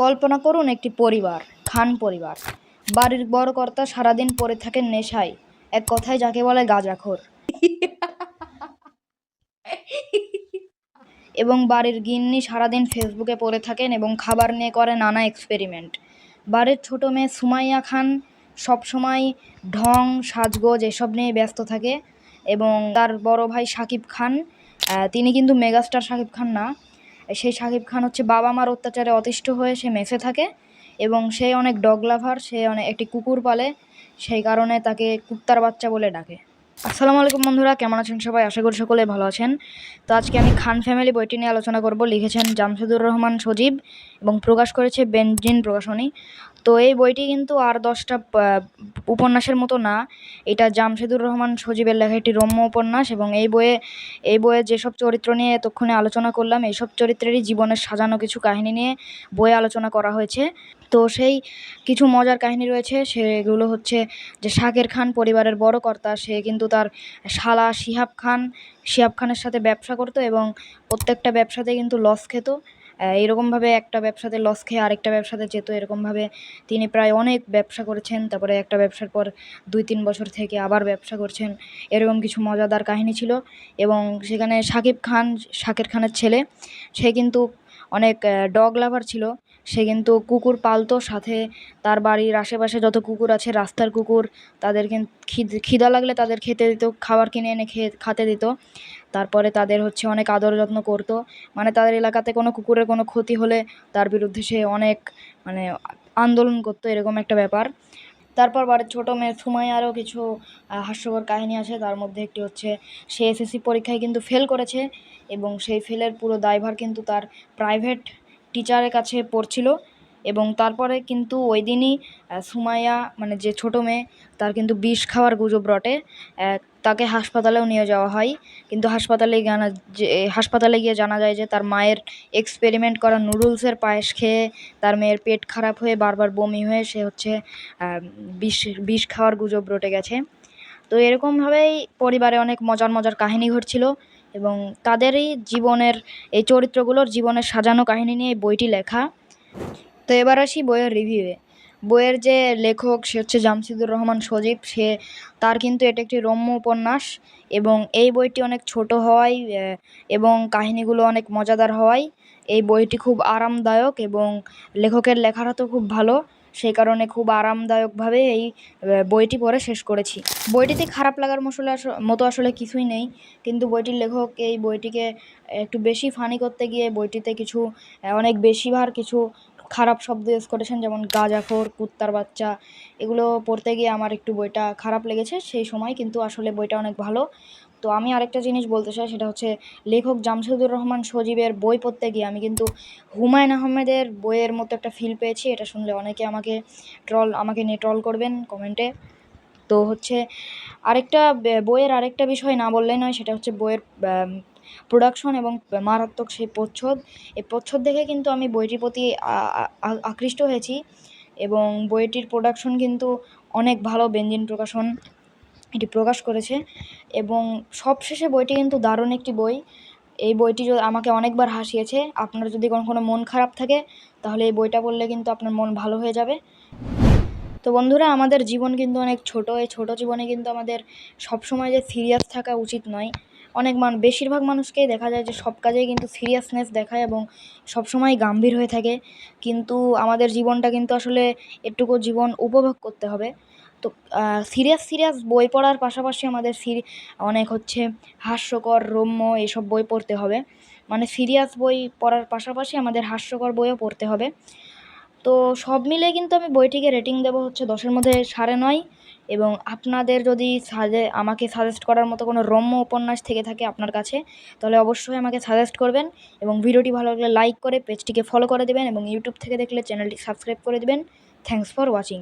কল্পনা করুন একটি পরিবার, খান পরিবার। বাড়ির বড় কর্তা সারাদিন পরে থাকেন নেশায়। এক কথায় যাকে বলে গাঁজাখোর। এবং বাড়ির গিন্নি সারাদিন ফেসবুকে পড়ে থাকেন এবং খাবার নিয়ে করে নানা এক্সপেরিমেন্ট। বাড়ির ছোট মেয়ে সুমাইয়া খান সবসময় ঢং, সাজগোজ এসব নিয়ে ব্যস্ত থাকে এবং তার বড় ভাই শাকিব খান তিনি কিন্তু মেগাস্টার শাকিব খান না। সেই শাকিব খান হচ্ছে বাবা মার অত্যাচারে অতিষ্ঠ হয়ে সে মেসে থাকে এবং সে অনেক ডগ লাভার সে অনেক একটি কুকুর পালে, সেই কারণে তাকে কুত্তার বাচ্চা বলে ডাকে। আসসালামু আলাইকুম বন্ধুরা, কেমন আছেন সবাই? আশা করি সকলে ভালো আছেন। তো আজকে আমি খান ফ্যামিলি বইটি নিয়ে আলোচনা করব। লিখেছেন জামশেদুর রহমান সজীব এবং প্রকাশ করেছে বেনজিন প্রকাশনী। তো এই বইটি কিন্তু আর দশটা উপন্যাসের মতো না। এটা জামশেদুর রহমান সজীবের লেখা একটি রম্য উপন্যাস এবং এই বইয়ে এই বইয়ে যেসব চরিত্র নিয়ে এতক্ষণে আলোচনা করলাম, এইসব চরিত্রেরই জীবনের সাজানো কিছু কাহিনী নিয়ে বইয়ে আলোচনা করা হয়েছে। তো সেই কিছু মজার কাহিনী রয়েছে, সেগুলো হচ্ছে যে শাকের খান পরিবারের বড় কর্তা, সে কিন্তু তার শালা শিহাব খান, শিহাব খানের সাথে ব্যবসা করতো এবং প্রত্যেকটা ব্যবসাতে কিন্তু লস খেত। এরকমভাবে একটা ব্যবসাতে লস খেয়ে আরেকটা ব্যবসাতে যেত, এরকমভাবে তিনি প্রায় অনেক ব্যবসা করেছেন। তারপরে একটা ব্যবসার পর দুই তিন বছর থেকে আবার ব্যবসা করছেন। এরকম কিছু মজাদার কাহিনী ছিল এবং সেখানে শাকিব খান শাকের খানের ছেলে, সে কিন্তু অনেক ডগ লাভার ছিল। সে কিন্তু কুকুর পালতো, সাথে তার বাড়ির আশেপাশে যত কুকুর আছে, রাস্তার কুকুর, তাদের খিদ- লাগলে তাদের খেতে দিত, খাবার কিনে এনে খেয়ে খাতে দিত। তারপরে তাদের হচ্ছে অনেক আদর যত্ন করতো। মানে তাদের এলাকাতে কোনো কুকুরের কোনো ক্ষতি হলে তার বিরুদ্ধে সে অনেক মানে আন্দোলন করতো, এরকম একটা ব্যাপার। তারপর বাড়ির ছোটো মেয়ে সুমাইয়ারও কিছু হাস্যকর কাহিনী আছে। তার মধ্যে একটি হচ্ছে, সে এসএসসি পরীক্ষায় কিন্তু ফেল করেছে এবং সেই ফেলের পুরো দায়ভার কিন্তু তার প্রাইভেট টিচারের কাছে পড়ছিল এবং তারপরে কিন্তু ওই দিনই সুমাইয়া মানে যে ছোটো মেয়ে, তার কিন্তু বিষ খাওয়ার গুজব রটে। তাকে হাসপাতালেও নিয়ে যাওয়া হয়। কিন্তু হাসপাতালে জানা যে, হাসপাতালে গিয়ে জানা যায় যে, তার মায়ের এক্সপেরিমেন্ট করা নুডলসের পায়েস খেয়ে তার মেয়ের পেট খারাপ হয়ে বারবার বমি হয়ে সে হচ্ছে বিষ বিষ খাওয়ার গুজব রটে গেছে। তো এরকমভাবেই পরিবারে অনেক মজার মজার কাহিনী ঘটছিল। এবং তাদেরই জীবনের, এই চরিত্রগুলোর জীবনের সাজানো কাহিনী নিয়ে এই বইটি লেখা। তো এবার আসি বইয়ের রিভিউয়ে বইয়ের যে লেখক, সে হচ্ছে জামশিদুর রহমান সজীব। সে, তার কিন্তু এটা একটি রম্য উপন্যাস এবং এই বইটি অনেক ছোট হওয়ায় এবং কাহিনীগুলো অনেক মজাদার হওয়ায়, এই বইটি খুব আরামদায়ক এবং লেখকের লেখাটা তো খুব ভালো। সেই কারণে খুব আরামদায়কভাবে এই বইটি পড়ে শেষ করেছি। বইটিতে খারাপ লাগার মশলা মতো আসলে কিছুই নেই, কিন্তু বইটির লেখক এই বইটিকে একটু বেশি ফানি করতে গিয়ে বইটিতে কিছু অনেক বেশিবার কিছু খারাপ শব্দ ইউজ করেছেন, যেমন গাঁজাখোর, কুত্তার বাচ্চা, এগুলো পড়তে গিয়ে আমার একটু বইটা খারাপ লেগেছে, সেই সময় কিন্তু আসলে বইটা অনেক ভালো। তো আমি আরেকটা জিনিস বলতে চাই, সেটা হচ্ছে লেখক জামশেদুর রহমান সজীবের বই পড়তে গিয়ে আমি কিন্তু হুমায়ুন আহমেদের বইয়ের মতো একটা ফিল পেয়েছি। এটা শুনলে অনেকে আমাকে ট্রল আমাকে নিয়ে ট্রল করবেন কমেন্টে তো হচ্ছে আরেকটা বইয়ের আরেকটা বিষয় না বললেই নয়, সেটা হচ্ছে বইয়ের প্রোডাকশন এবং মারাত্মক সেই প্রচ্ছদ। এই প্রচ্ছদ দেখে কিন্তু আমি বইটির প্রতি আকৃষ্ট হয়েছি এবং বইটির প্রোডাকশন কিন্তু অনেক ভালো বেঞ্জিন প্রকাশন এটি প্রকাশ করেছে এবং সবশেষে বইটি কিন্তু দারুণ একটি বই। এই বইটি আমাকে অনেকবার হাসিয়েছে। আপনার যদি কোনো মন খারাপ থাকে, তাহলে এই বইটা পড়লে কিন্তু আপনার মন ভালো হয়ে যাবে। তো বন্ধুরা, আমাদের জীবন কিন্তু অনেক ছোট। এই ছোট জীবনে কিন্তু আমাদের সবসময় যে সিরিয়াস থাকা উচিত নয়। অনেক মান বেশিরভাগ মানুষকেই দেখা যায় যে সব কাজেই কিন্তু সিরিয়াসনেস দেখায় এবং সবসময় গাম্ভীর হয়ে থাকে। কিন্তু আমাদের জীবনটা কিন্তু আসলে একটুকু জীবন উপভোগ করতে হবে। তো সিরিয়াস সিরিয়াস বই পড়ার পাশাপাশি আমাদের সিরি, অনেক হচ্ছে হাস্যকর, রম্য এসব বই পড়তে হবে। মানে সিরিয়াস বই পড়ার পাশাপাশি আমাদের হাস্যকর বইও পড়তে হবে। তো সব মিলে কিন্তু আমি বইটিকে রেটিং দেবো হচ্ছে দশের মধ্যে সাড়ে নয় এবং আপনাদের যদি সাজে, আমাকে সাজেস্ট করার মতো কোনো রম্য উপন্যাস থেকে থাকে আপনার কাছে, তাহলে অবশ্যই আমাকে সাজেস্ট করবেন এবং ভিডিওটি ভালো লাগলে লাইক করে পেজটিকে ফলো করে দেবেন এবং ইউটিউব থেকে দেখলে চ্যানেলটি সাবস্ক্রাইব করে দেবেন। Thanks for watching